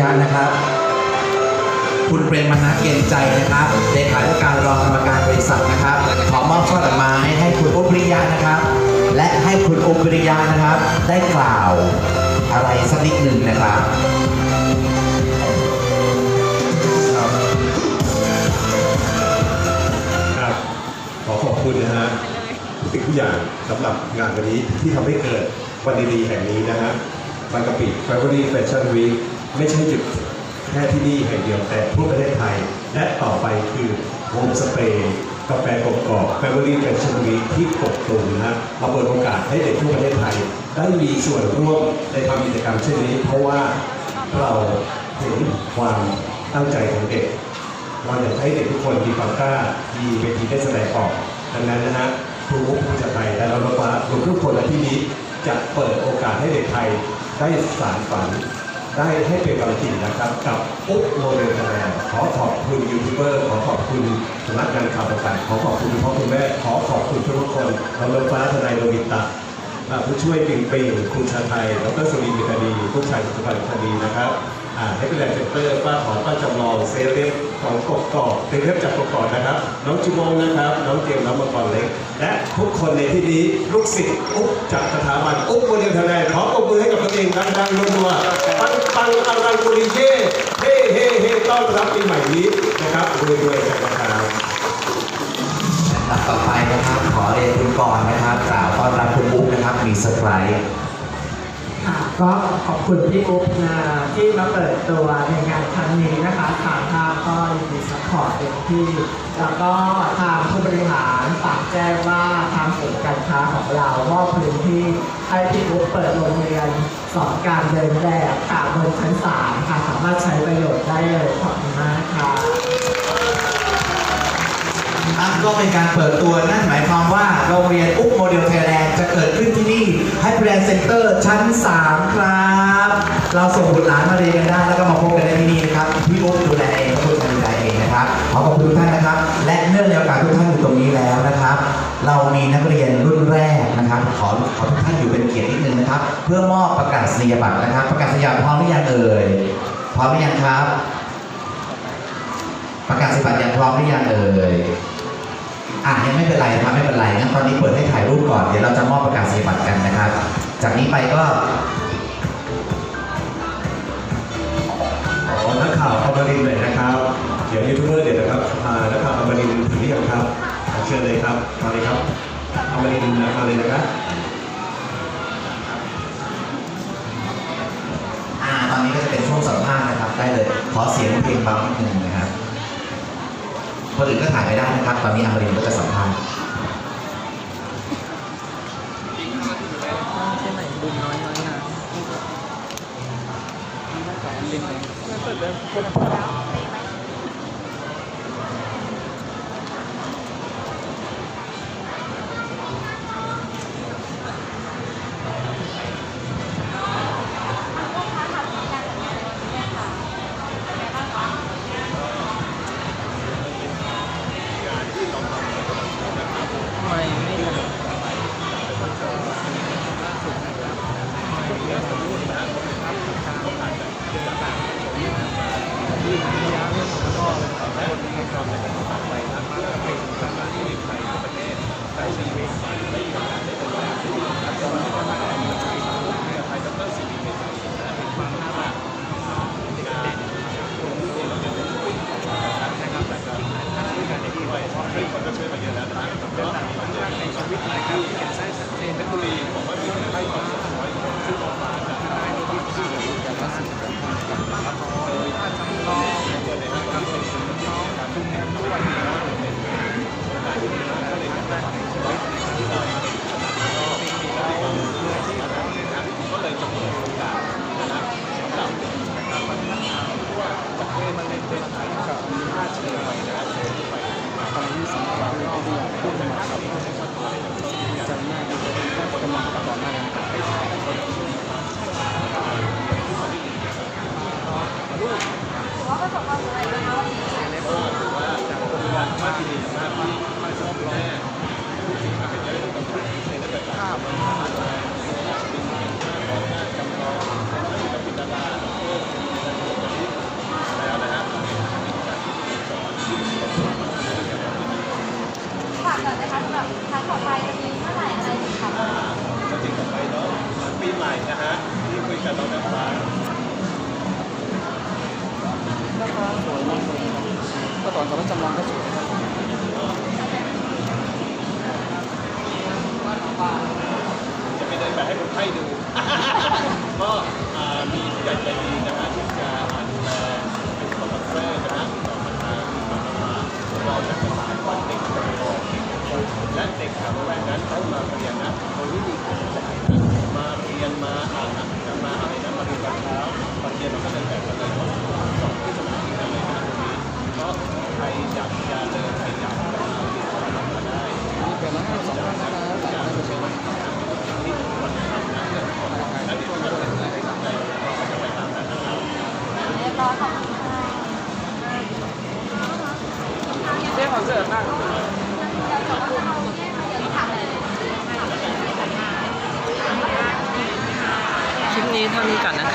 ยานะครับ คุณเปรมมนัสเกณฑ์ใจนะครับเลขาธิการรองกรรมการบริษัทนะครับ ขอมอบช่อดอกไม้ให้คุณอุปริยะนะครับ และให้คุณอุปริยะนะครับ ได้กล่าวอะไรสักนิดหนึ่งนะครับครับขอขอบคุณนะฮะทุกสิ่งทุกอย่างสำหรับงานวันนี้ที่ทำให้เกิดวันดีๆแห่งนี้นะฮะบางกะปิ Family Fashion Week ไม่ใช่จุดแค่ที่นี่แห่งเดียวแต่ทั่วประเทศไทย และต่อไปคือโฮมสเตย์กาแฟกบกอก Family Fashion Week ที่กบตูมนะฮะมาเปิดโอกาสให้เด็กทั่วประเทศไทย ได้มีส่วนร่วมในทำกิจกรรมเช่นนี้ เพราะว่าเราเห็นความตั้งใจของเด็กเราอยากให้เด็กทุกคนมีความกล้ามีเวทีได้แสดงออกดังนั้นนะฮะครูมุกครูจะไทยและเราฟ้ารวมทุกคนในที่นี้จะเปิดโอกาสให้เด็กไทยได้สานฝัน ได้ให้เป็นความจริงนะครับกับปุ๊บโลเดลไทยแนนขอขอบคุณยูทูบเบอร์ขอขอบคุณสำนักงานข่าวต่างๆขอขอบคุณพ่อคุณแม่ขอขอบคุณทุกคนเราลงฟ้าทนายโดมิตะอ่าผู้ช่วยปิงปิงคุณชาไทยดรสุรินทร์ดีผู้ชายสุภาพคดีนะครับ อ่าให้เป็นแรงเซ็นเตอร์ป้าขอป้าจำลองเซเลบของกบกอกเซเลบจากกบกอกนะครับ น้องจุมงนะครับ น้องเจมส์น้องมังกรเล็ก และทุกคนในที่นี้ลูกศิษย์อุ๊บจากสถาบันอุ๊บโมเดลไทยแลนด์ขอปรบมือให้กับตัวเองดังๆรัวๆปังปังอลังกุริเย่เฮ้เฮ้เฮ้ต้อนรับปีใหม่นี้นะครับรวยๆกันนะครับลำดับต่อไปนะครับขอเรียนคุณกรณ์นะครับกล่าวต้อนรับคุณอุ๊บนะครับมีเซอร์ไพรส์ ก็ขอบคุณพี่อุ๊บนะที่มาเปิดตัวในงานครั้งนี้นะคะทางภาพก็ยินดีสปอร์ตเต็มที่ แล้วก็ทางผู้บริหารฝากแจ้งว่าทางศูนย์การค้าของเรามอบพื้นที่ให้พี่อุ๊บเปิดโรงเรียนสอนการเดินแบบค่ะบนชั้นสามค่ะสามารถใช้ประโยชน์ได้เลยขอบคุณมากค่ะอะก็เป็นการเปิดตัวนั่นหมายความว่าโรงเรียนอุ๊บโมเดลไทยแลนด์จะเกิดขึ้นที่นี่ ให้แบรนด์เซ็นเตอร์ชั้น 3 ครับ เราส่งบุตรหลานมาเรียนกันได้ แล้วก็มาพบกันได้ที่นี่นะครับพี่อุ๊บดูแลเองคุณดูแลเองนะครับขอขอบคุณทุกท่านนะครับ และเนื่องในโอกาสทุกท่านอยู่ตรงนี้แล้วนะครับ เรามีนักเรียนรุ่นแรกนะครับ ขอขอทุกท่านอยู่เป็นเกียรตินิดนึงนะครับ เพื่อมอบประกาศนียบัตรนะครับ ประกาศนียบัตรพร้อมหรือยังเอ่ยพร้อมหรือยังครับ ประกาศนียบัตรยังพร้อมหรือยังเอ่ย อะยังไม่เป็นไรนะครับไม่เป็นไรงั้นตอนนี้เปิดให้ถ่ายรูปก่อน เดี๋ยวเราจะมอบประกาศนียบัตรกันนะครับ จากนี้ไปก็ขอนักข่าวอมรินทร์หน่อยนะครับ เดี๋ยวยูทูบเบอร์เดี๋ยวนะครับอ่านักข่าวอมรินทร์ถึงหรือยังครับเชิญเลยครับมาเลยครับอมรินทร์มาเลยนะครับอ่าตอนนี้ก็จะเป็นช่วงสัมภาษณ์นะครับ ได้เลย ขอเสียงเพลงบานิดนึง คนอื่นก็ถ่ายไม่ได้นะครับ ตอนนี้อารินก็จะสัมภาษณ์เส้นไหนบุญน้อยเปิดเดิมคนละ ก่อนนะคะสำหรับครั้งต่อไปจะมีเมื่อไหร่อะไรอีกคะก็จริงต่อไปเนาะปีใหม่นะฮะที่คุยกันเราไสวยมาก็ตอนเขาจำลองก็สวย สิร์ฟบ้างคลิปนี้เท่านี้ก่อนนะ